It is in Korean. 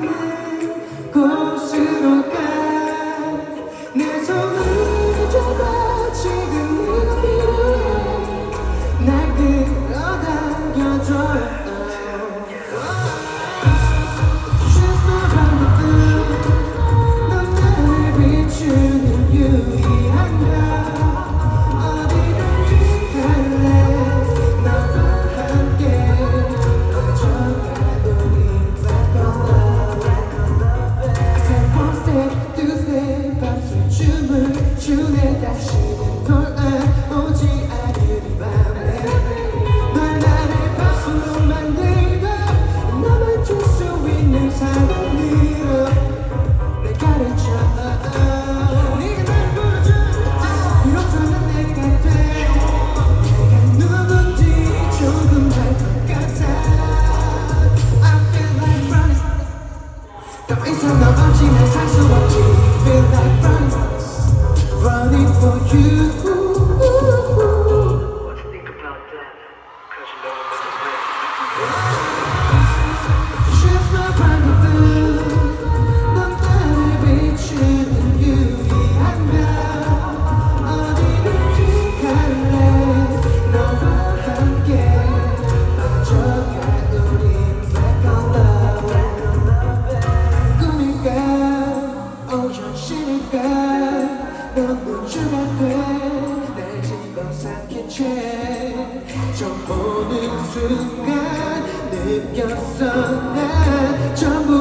가는 곳으로 가. Don't insult the OG, that's actual you. 죽어도 날 집어삼킨 채좀 보는 순간 느꼈어 난 전부